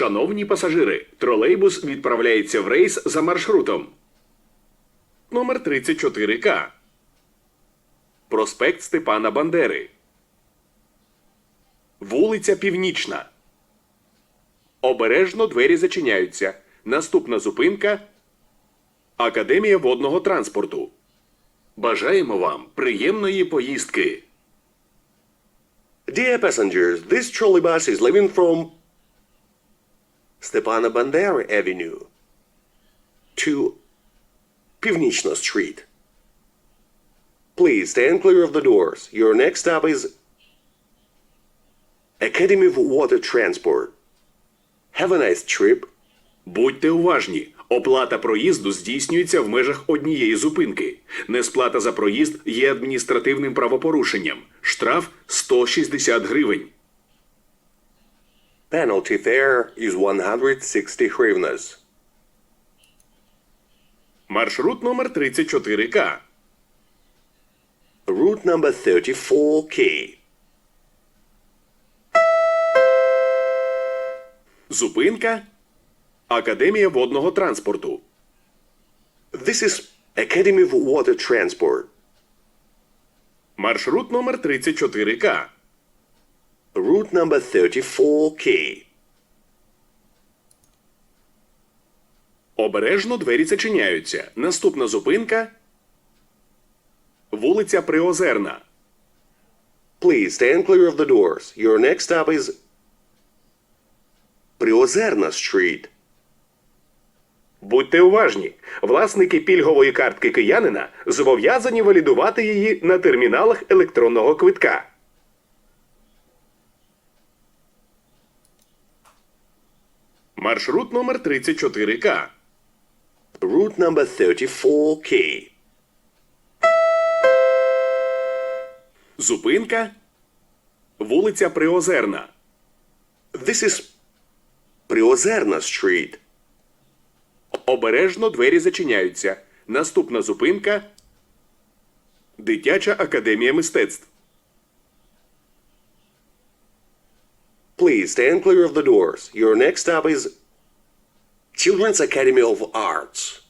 Шановні пасажири, тролейбус відправляється в рейс за маршрутом. Номер 34К. Проспект Степана Бандери. Вулиця Північна. Обережно двері зачиняються. Наступна зупинка Академія водного транспорту. Бажаємо вам приємної поїздки. Dear passengers, this trolley bus is leaving from Stepana Bandera Avenue to Pivnichna Street. Please stand clear of the doors. Your next stop is Academy of Water Transport. Have a nice trip. Будьте уважні. Оплата проїзду здійснюється в межах однієї зупинки. Несплата за проїзд є адміністративним правопорушенням. Штраф 160 гривень. Penalty fare is 160 hryvnias. Маршрут номер 34К. Route number 34K. Зупинка Академія водного транспорту. This is Academy of Water Transport. Маршрут номер 34К. Route number 34K. Обережно двері зачиняються. Наступна зупинка Вулиця Приозерна. Please stand clear of the doors. Your next stop is Priozerna Street. Будьте уважні. Власники пільгової картки киянина зобов'язані валідувати її на терміналах електронного квитка. Маршрут номер 34К. Route number 34K. Зупинка Вулиця Приозерна. This is Priozerna Street. Обережно двері зачиняються. Наступна зупинка Дитяча академія мистецтв. Please stand clear of the doors. Your next stop is Children's Academy of Arts.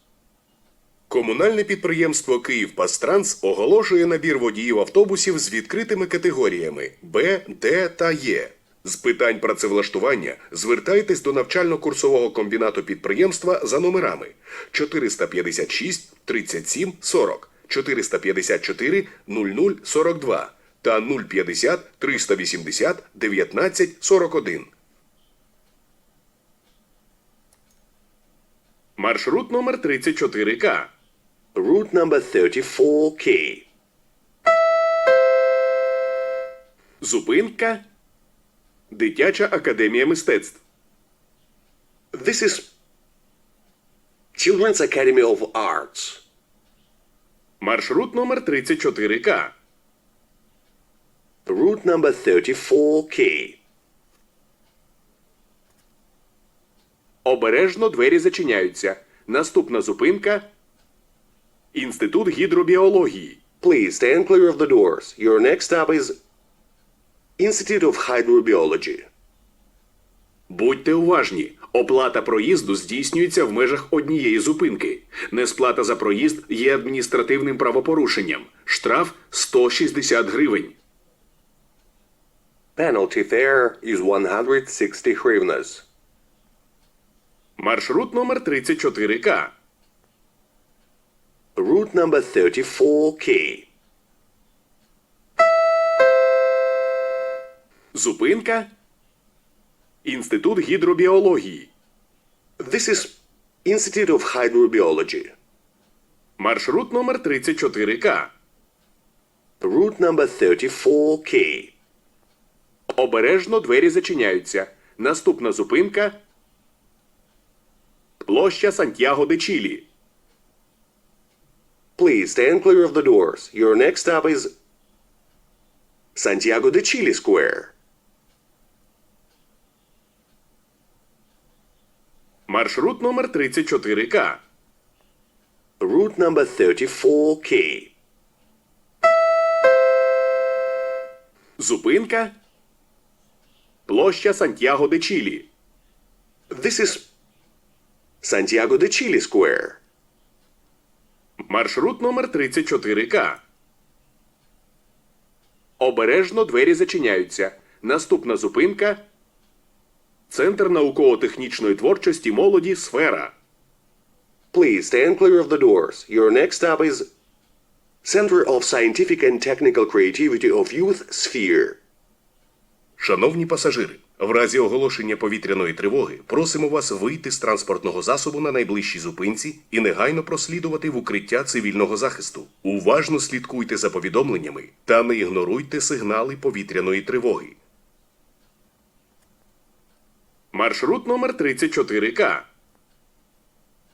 Комунальне підприємство «Київпастранс» оголошує набір водіїв автобусів з відкритими категоріями Б, Д та Е. З питань працевлаштування звертайтесь до навчально-курсового комбінату підприємства за номерами 456 37 40, 454 00 42 та 050 380 19 41. Маршрут номер 34К. Route number 34K. Зупинка Дитяча академія мистецтв. This is Children's Academy of Arts. Маршрут номер 34К. Route number 34K. Обережно двері зачиняються. Наступна зупинка Інститут гідробіології. Please stand clear of the doors. Your next stop is Institute of Hydrobiology. Будьте уважні. Оплата проїзду здійснюється в межах однієї зупинки. Несплата за проїзд є адміністративним правопорушенням. Штраф 160 гривень. Penalty fare is 160 hryvnias. Маршрут номер 34К. Route number 34K. Зупинка Інститут гідробіології. This is Institute of Hydrobiology. Маршрут номер 34К. Route number 34K. Обережно двері зачиняються. Наступна зупинка Площа Сантьяго де Чілі. Please stand clear of the doors. Your next stop is Santiago de Chile Square. Маршрут номер 34К. Route number 34K. Зупинка Площа Сантьяго де Чілі. This is Santiago de Chile Square. Маршрут номер 34К. Обережно двері зачиняються. Наступна зупинка. Центр науково-технічної творчості молоді Сфера. Please stand clear of the doors. Your next stop is Center of Scientific and Technical Creativity of Youth Sphere. Шановні пасажири, в разі оголошення повітряної тривоги просимо вас вийти з транспортного засобу на найближчій зупинці і негайно прослідувати в укриття цивільного захисту. Уважно слідкуйте за повідомленнями та не ігноруйте сигнали повітряної тривоги. Маршрут номер 34К.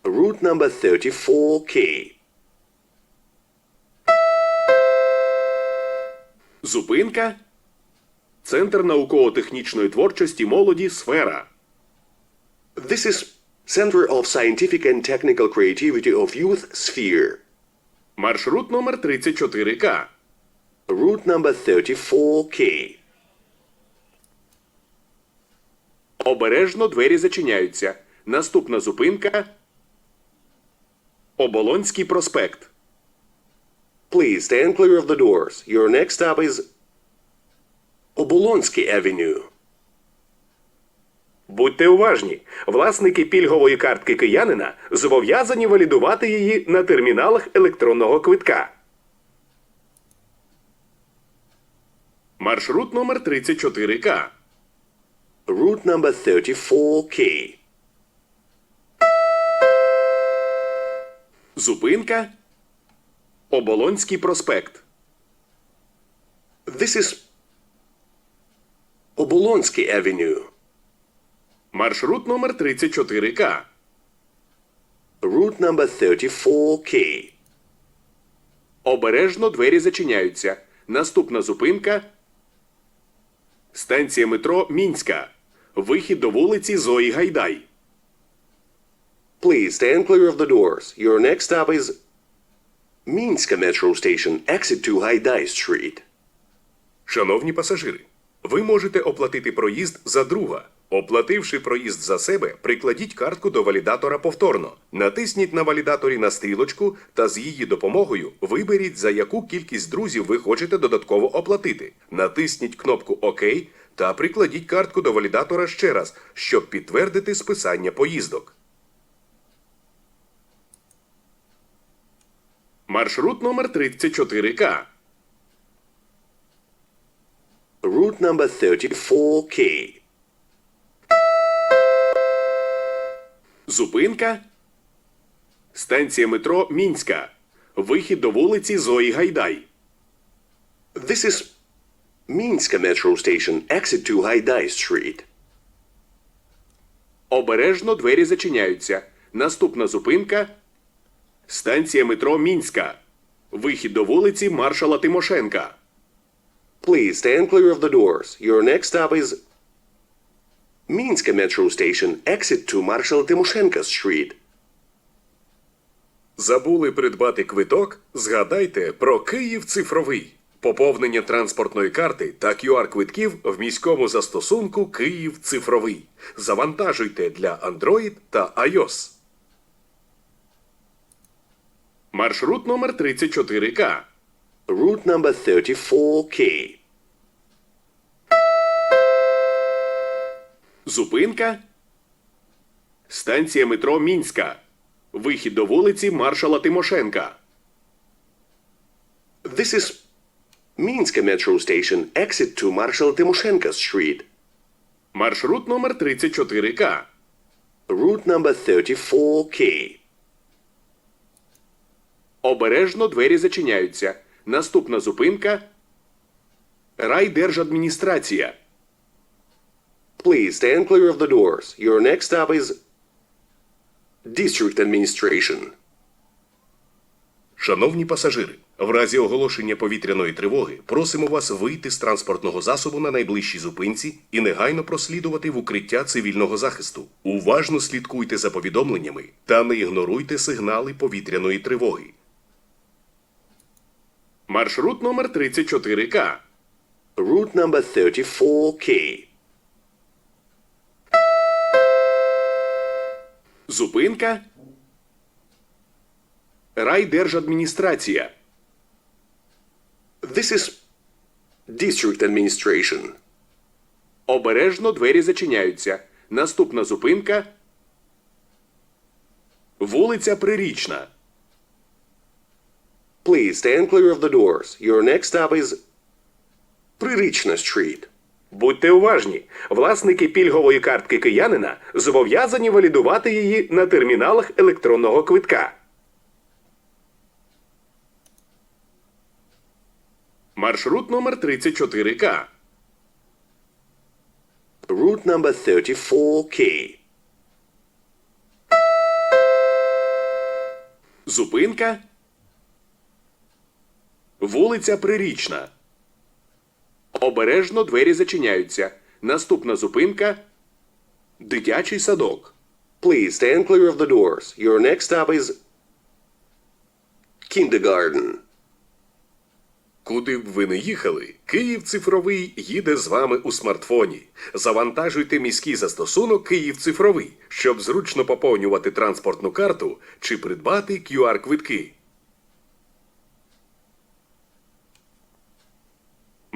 Route number 34K. Зупинка. Центр науково-технічної творчості молоді Сфера. This is Center of Scientific and Technical Creativity of Youth Sphere. Маршрут номер 34К. Route number 34K. Обережно двері зачиняються. Наступна зупинка. Оболонський проспект. Please stand clear of the doors. Your next stop is Obolonsky Avenue. Будьте уважні, власники пільгової картки киянина зобов'язані валідувати її на терміналах електронного квитка. Маршрут номер 34К. Route number 34K. Зупинка. Оболонський проспект. This is Obolonsky Avenue. Маршрут номер 34К. Route number 34K. Обережно двері зачиняються. Наступна зупинка. Станція метро Мінська. Вихід до вулиці Зої Гайдай. Please stand clear of the doors. Your next stop is Minska Metro Station, exit to Haidai Street. Шановні пасажири, ви можете оплатити проїзд за друга. Оплативши проїзд за себе, прикладіть картку до валідатора повторно. Натисніть на валідаторі на стрілочку та з її допомогою виберіть, за яку кількість друзів ви хочете додатково оплатити. Натисніть кнопку ОК та прикладіть картку до валідатора ще раз, щоб підтвердити списання поїздок. Маршрут номер 34К. Route number 34K. Зупинка. Станція метро Мінська. Вихід до вулиці Зої Гайдай. This is Minska Metro Station, exit to Haidai Street. Обережно двері зачиняються. Наступна зупинка. Станція метро Мінська. Вихід до вулиці Маршала Тимошенка. Please stand clear of the doors. Your next stop is Minska Metro Station, exit to Marshal Timoshenko Street. Забули придбати квиток? Згадайте про Київ цифровий. Поповнення транспортної карти та QR-квитків в міському застосунку Київ цифровий. Завантажуйте для Android та iOS. Маршрут номер 34К. Route number 34K. Зупинка. Станція метро Мінська. Вихід до вулиці Маршала Тимошенка. This is Minska Metro Station, exit to Marshal Timoshenko Street. Маршрут номер 34К. Route number 34K. Обережно двері зачиняються. Наступна зупинка. Райдержадміністрація. Please stand clear of the doors. Your next stop is District Administration. Шановні пасажири, в разі оголошення повітряної тривоги просимо вас вийти з транспортного засобу на найближчій зупинці і негайно прослідувати в укриття цивільного захисту. Уважно слідкуйте за повідомленнями та не ігноруйте сигнали повітряної тривоги. Маршрут номер 34К. Route number 34K. Зупинка. Райдержадміністрація. This is District Administration. Обережно двері зачиняються. Наступна зупинка. Вулиця Прирічна. Please stand clear of the doors. Your next stop is Pririchna Street. Будьте уважні, власники пільгової картки киянина зобов'язані валідувати її на терміналах електронного квитка. Маршрут номер 34К. Route number 34K. Зупинка. Вулиця Прирічна. Обережно двері зачиняються. Наступна зупинка. Дитячий садок. Please stand clear of the doors. Your next stop is Kindergarten. Куди б ви не їхали, Київ цифровий їде з вами у смартфоні. Завантажуйте міський застосунок Київ цифровий, щоб зручно поповнювати транспортну карту чи придбати QR-квитки.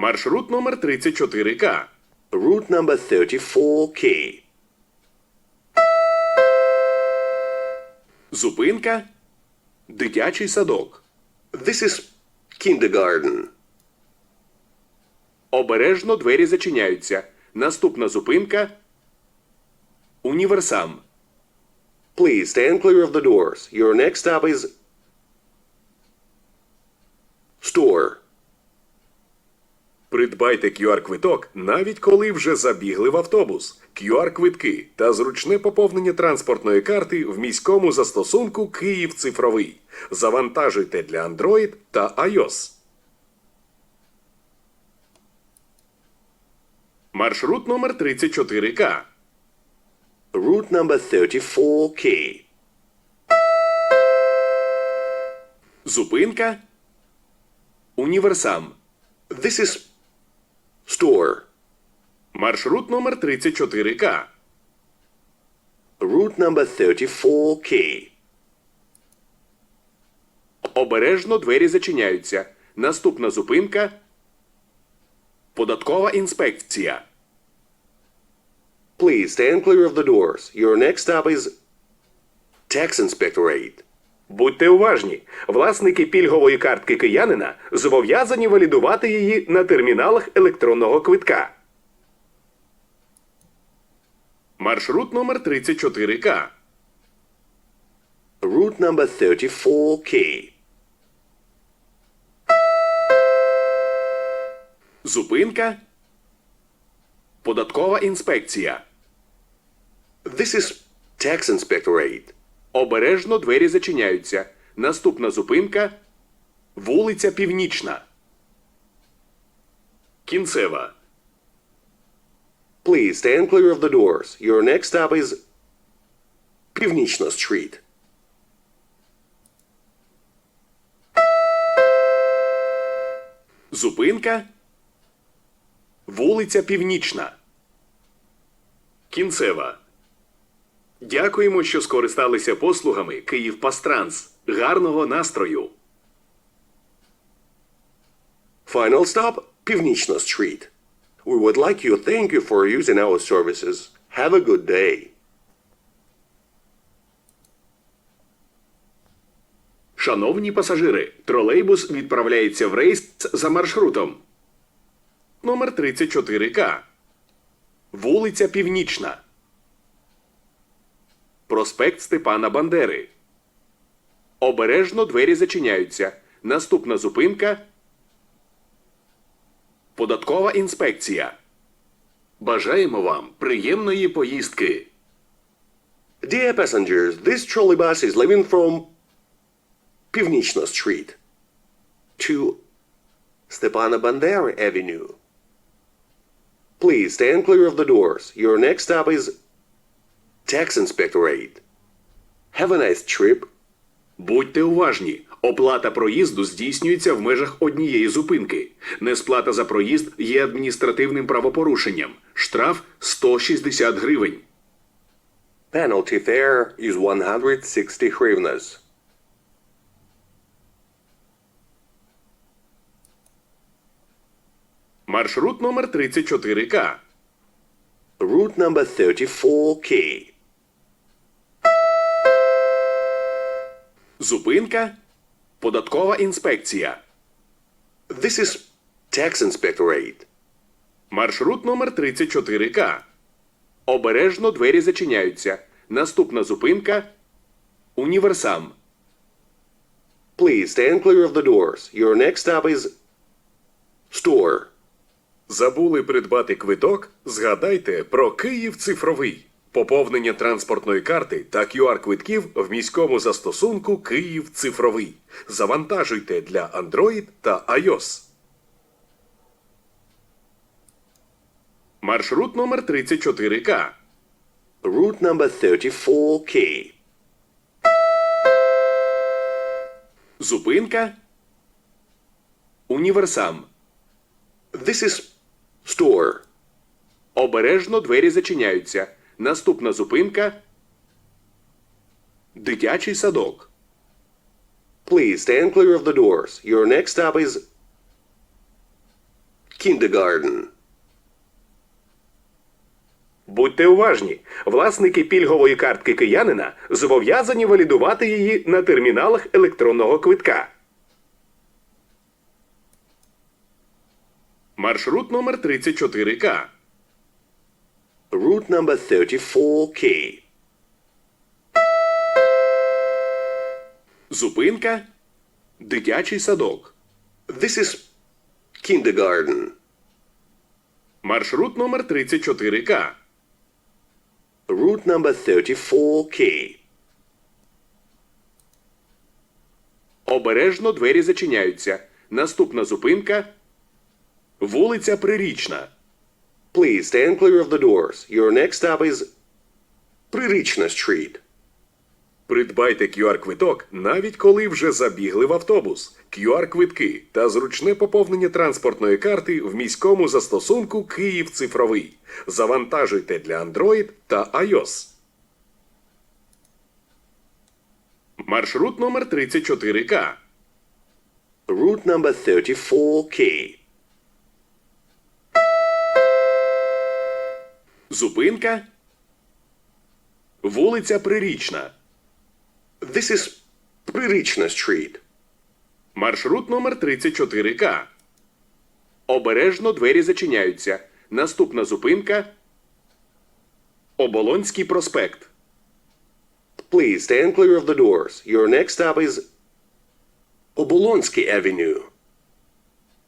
Маршрут номер 34К. Route number 34K. Зупинка. Дитячий садок. This is Kindergarten. Обережно двері зачиняються. Наступна зупинка. Універсам. Please stand clear of the doors. Your next stop is Store. Придбайте QR-квиток, навіть коли вже забігли в автобус. QR-квитки та зручне поповнення транспортної карти в міському застосунку Київ цифровий. Завантажуйте для Android та iOS. Маршрут номер 34К. Route number 34K. Зупинка. Універсам. This is Store. Маршрут номер 34К. Route number 34K. Обережно двері зачиняються. Наступна зупинка. Податкова інспекція. Please stand clear of the doors. Your next stop is Tax Inspectorate. Будьте уважні, власники пільгової картки киянина зобов'язані валідувати її на терміналах електронного квитка. Маршрут номер 34К. Route number 34K. Зупинка. Податкова інспекція. This is Tax Inspectorate. Обережно двері зачиняються. Наступна зупинка. Вулиця Північна. Кінцева. Please stand clear of the doors. Your next stop is Pivnichna Street. Зупинка. Вулиця Північна. Кінцева. Дякуємо, що скористалися послугами Київ Пастранс. Гарного настрою. Final stop, Pivnichna Street. We would like you thank you for using our services. Have a good day. Шановні пасажири, тролейбус відправляється в рейс за маршрутом. Номер 34К. Вулиця Північна. Проспект Степана Бандери. Обережно двері зачиняються. Наступна зупинка. Податкова інспекція. Бажаємо вам приємної поїздки. Dear passengers, this trolleybus is leaving from Pivnichna Street to Stepana Bandera Avenue. Please stand clear of the doors. Your next stop is Tax Inspectorate. Have a nice trip. Будьте уважні. Оплата проїзду здійснюється в межах однієї зупинки. Несплата за проїзд є адміністративним правопорушенням. Штраф 160 гривень. Penalty fare is 160 hryvnias. Маршрут номер 34К. Route number 34K. Зупинка. Податкова інспекція. This is Tax Inspectorate. Маршрут номер 34К. Обережно двері зачиняються. Наступна зупинка. Універсам. Please stand clear of the doors. Your next stop is Store. Забули придбати квиток? Згадайте про Київ цифровий. Поповнення транспортної карти та QR-квитків в міському застосунку Київ цифровий. Завантажуйте для Android та iOS. Маршрут номер 34К. Route number 34K. Зупинка. Універсам. This is Store. Обережно двері зачиняються. Наступна зупинка. Дитячий садок. Please stand clear of the doors. Your next stop is Kindergarten. Будьте уважні. Власники пільгової картки киянина зобов'язані валідувати її на терміналах електронного квитка. Маршрут номер 34К. Route number 34K. Зупинка. Дитячий садок. This is Kindergarten. Маршрут номер 34К. Route number 34K. Обережно двері зачиняються. Наступна зупинка. Вулиця Прирічна. Please stand clear of the doors. Your next stop is Pririchna Street. Придбайте QR-квиток навіть коли вже забігли в автобус. QR-квитки та зручне поповнення транспортної карти в міському застосунку Київ цифровий. Завантажуйте для Android та iOS. Маршрут номер 34К. Route number 34K. Зупинка. Вулиця Прирічна. This is Pririchna Street. Маршрут номер 34К. Обережно двері зачиняються. Наступна зупинка. Оболонський проспект. Please stand clear of the doors. Your next stop is Obolonsky Avenue.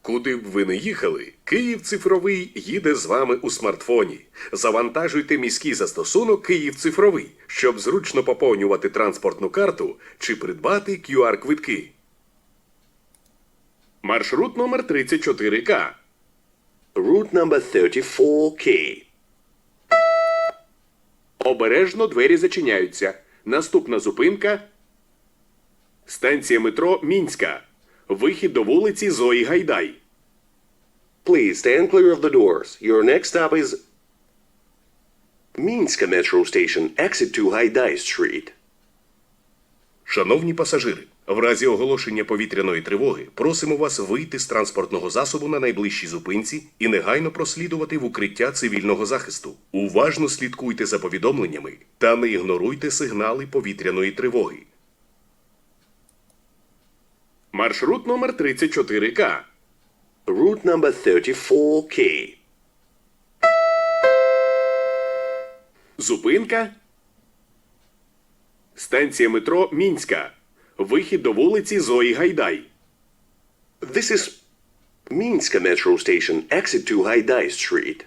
Куди б ви не їхали, Київ цифровий їде з вами у смартфоні. Завантажуйте міський застосунок Київ цифровий, щоб зручно поповнювати транспортну карту чи придбати QR-квитки. Маршрут номер 34К. Route number 34K. Обережно двері зачиняються. Наступна зупинка. Станція метро Мінська. Вихід до вулиці Зої Гайдай. Please stand clear of the doors. Your next stop is Minska Metro Station. Exit to Haidai Street. Шановні пасажири, в разі оголошення повітряної тривоги просимо вас вийти з транспортного засобу на найближчій зупинці і негайно прослідувати в укриття цивільного захисту. Уважно слідкуйте за повідомленнями та не ігноруйте сигнали повітряної тривоги. Маршрут номер 34К. Route number 34K. Зупинка. Станція метро Мінська. Вихід до вулиці Зої Гайдай. This is Minska Metro Station. Exit to Haidai Street.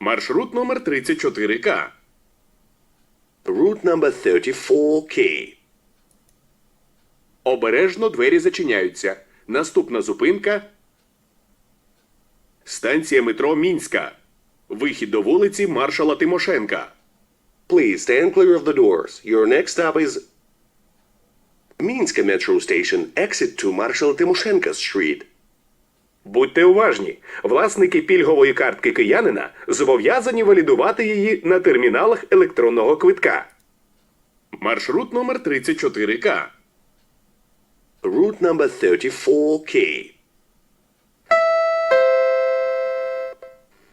Маршрут номер 34К. Route number 34K. Обережно двері зачиняються. Наступна зупинка. Станція метро Мінська. Вихід до вулиці Маршала Тимошенка. Please stand clear of the doors. Your next stop is Minska Metro Station. Exit to Marshal Timoshenko Street. Будьте уважні, власники пільгової картки киянина зобов'язані валідувати її на терміналах електронного квитка. Маршрут номер 34К. Route number 34K.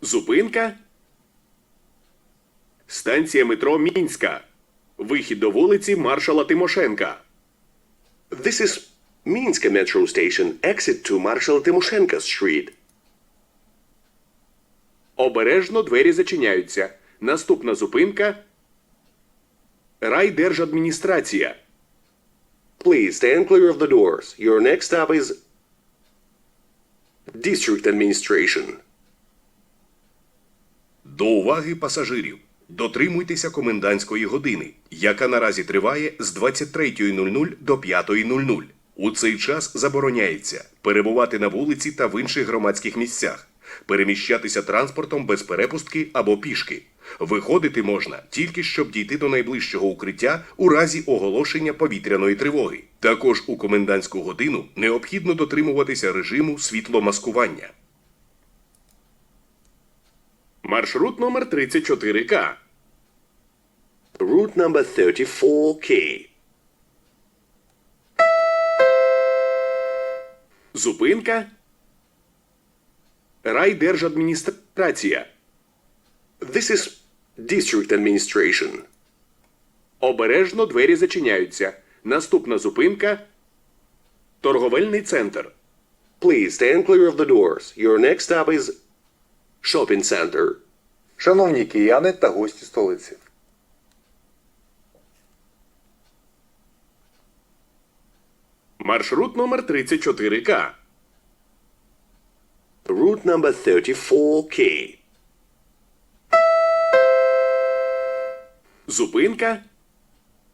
Зупинка. Станція метро Мінська. Вихід до вулиці Маршала Тимошенка. This is Minsk Metro Station, exit to Marshal Timoshenko Street. Обережно двері зачиняються. Наступна зупинка. Райдержадміністрація. Please stand clear of the doors. Your next stop is District Administration. До уваги пасажирів. Дотримуйтеся комендантської години, яка наразі триває з 23.00 до 5.00. У цей час забороняється перебувати на вулиці та в інших громадських місцях, переміщатися транспортом без перепустки або пішки. Виходити можна тільки щоб дійти до найближчого укриття у разі оголошення повітряної тривоги. Також у комендантську годину необхідно дотримуватися режиму світломаскування. Маршрут номер 34К. Route number 34K. Зупинка. Райдержадміністрація. This is District Administration. Обережно двері зачиняються. Наступна зупинка. Торговельний центр. Please stand clear of the doors. Your next stop is Shopping Center. Шановні кияни та гості столиці. Маршрут номер 34К. Route number 34K. Зупинка.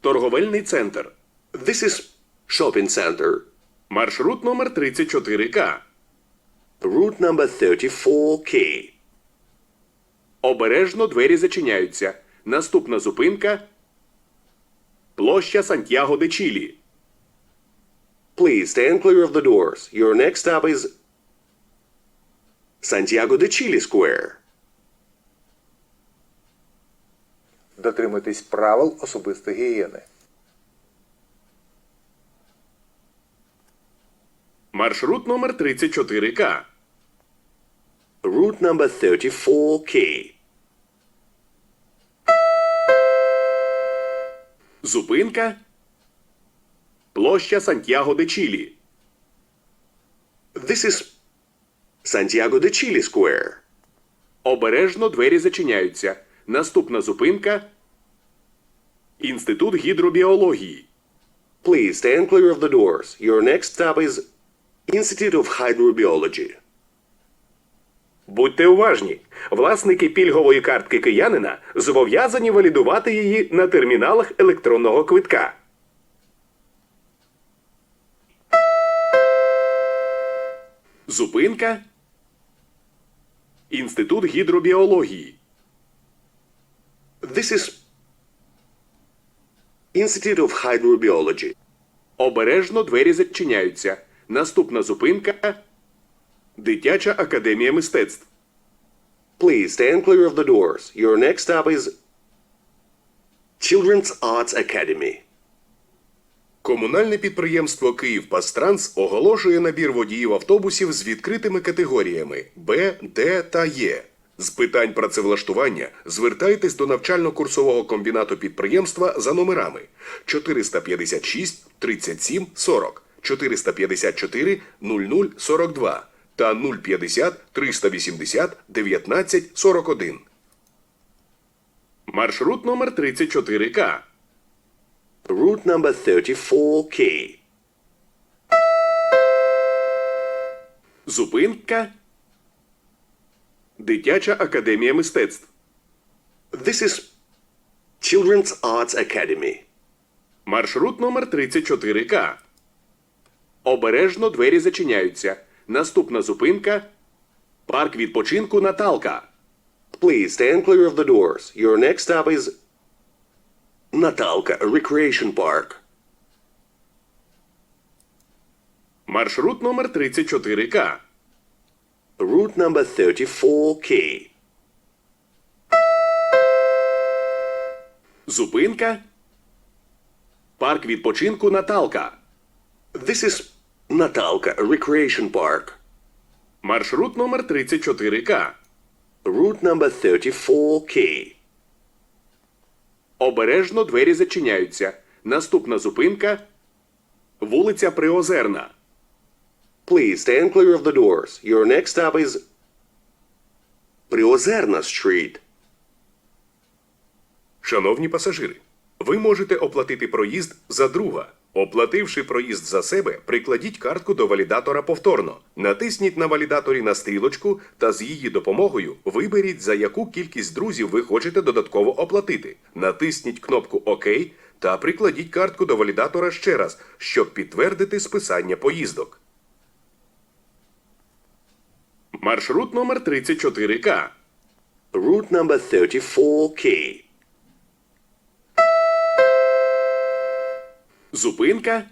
Торговельний центр. This is Shopping Center. Маршрут номер 34К. Route number 34K. Обережно двері зачиняються. Наступна зупинка. Площа Сантьяго де Чілі. Please stand clear of the doors. Your next stop is Santiago de Chile Square. Дотримуйтесь правил особистої гігієни. Маршрут номер 34К. Route number 34K. Зупинка. Площа Сантьяго де Чілі. This is Santiago de Chile Square. Обережно двері зачиняються. Наступна зупинка. Інститут гідробіології. Please stand clear of the doors. Your next stop is Institute of Hydrobiology. Будьте уважні. Власники пільгової картки киянина зобов'язані валідувати її на терміналах електронного квитка. Зупинка. Інститут гідробіології. This is Institute of Hydrobiology. Обережно двері зачиняються. Наступна зупинка. Дитяча академія мистецтв. Please stand clear of the doors. Your next stop is Children's Arts Academy. Комунальне підприємство «Київпастранс» оголошує набір водіїв автобусів з відкритими категоріями Б, Д та Є. З питань працевлаштування звертайтесь до навчально-курсового комбінату підприємства за номерами 456 37 40, 454 00 42 та 050 380 19 41. Маршрут номер 34К. Route number 34K. Зупинка. Дитяча академія мистецтв. This is Children's Arts Academy. Маршрут номер 34К. Обережно двері зачиняються. Наступна зупинка. Парк відпочинку Наталка. Please stand clear of the doors. Your next stop is Natalka Recreation Park. Маршрут номер 34К. Route number 34K. Зупинка. Парк відпочинку Наталка. This is Natalka Recreation Park. Маршрут номер 34К. Route number 34K. Обережно двері зачиняються. Наступна зупинка. Вулиця Приозерна. Please stand clear of the doors. Your next stop is Priozerna Street. Шановні пасажири, ви можете оплатити проїзд за друга. Оплативши проїзд за себе, прикладіть картку до валідатора повторно. Натисніть на валідаторі на стрілочку та з її допомогою виберіть, за яку кількість друзів ви хочете додатково оплатити. Натисніть кнопку ОК та прикладіть картку до валідатора ще раз, щоб підтвердити списання поїздок. Маршрут номер 34К. Route number 34K. Зупинка.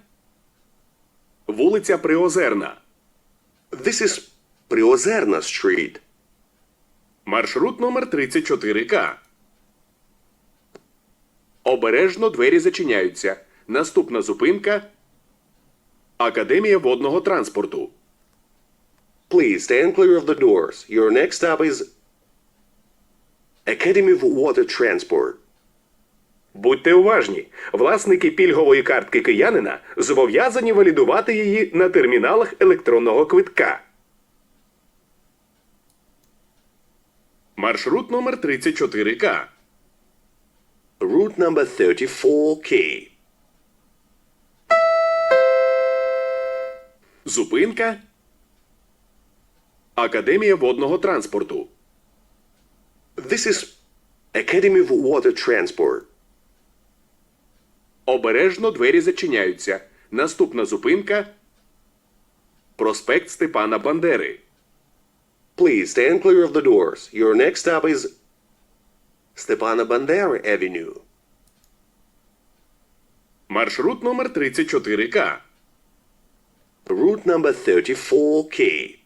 Вулиця Приозерна. This is Priozerna Street. Маршрут номер 34К. Обережно двері зачиняються. Наступна зупинка. Академія водного транспорту. Please stand clear of the doors. Your next stop is Academy of Water Transport. Будьте уважні, власники пільгової картки киянина зобов'язані валідувати її на терміналах електронного квитка. Маршрут номер 34К. Route number 34K. Зупинка. Академія водного транспорту. This is Academy of Water Transport. Обережно двері зачиняються. Наступна зупинка. Проспект Степана Бандери. Please stand clear of the doors. Your next stop is Stepana Bandera Avenue. Маршрут номер 34К. Route number 34K.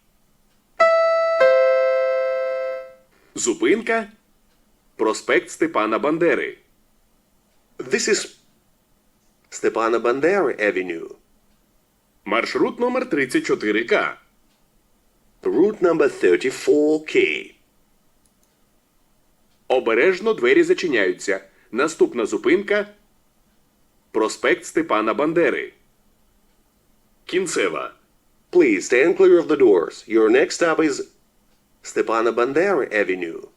Зупинка. Проспект Степана Бандери. This is Stepana Bandera Avenue. Маршрут номер 34К. Route number 34K. Обережно двері зачиняються. Наступна зупинка. Проспект Степана Бандери. Кінцева. Please stand clear of the doors. Your next stop is Stepana Bandera Avenue.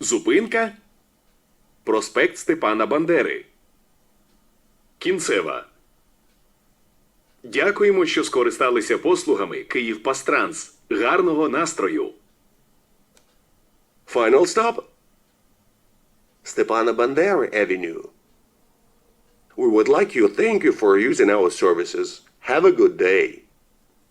Зупинка. Проспект Степана Бандери. Кінцева. Дякуємо, що скористалися послугами Київ Пастранс. Гарного настрою! Final stop Stepana Bandera Avenue. We would like you thank you for using our services. Have a good day.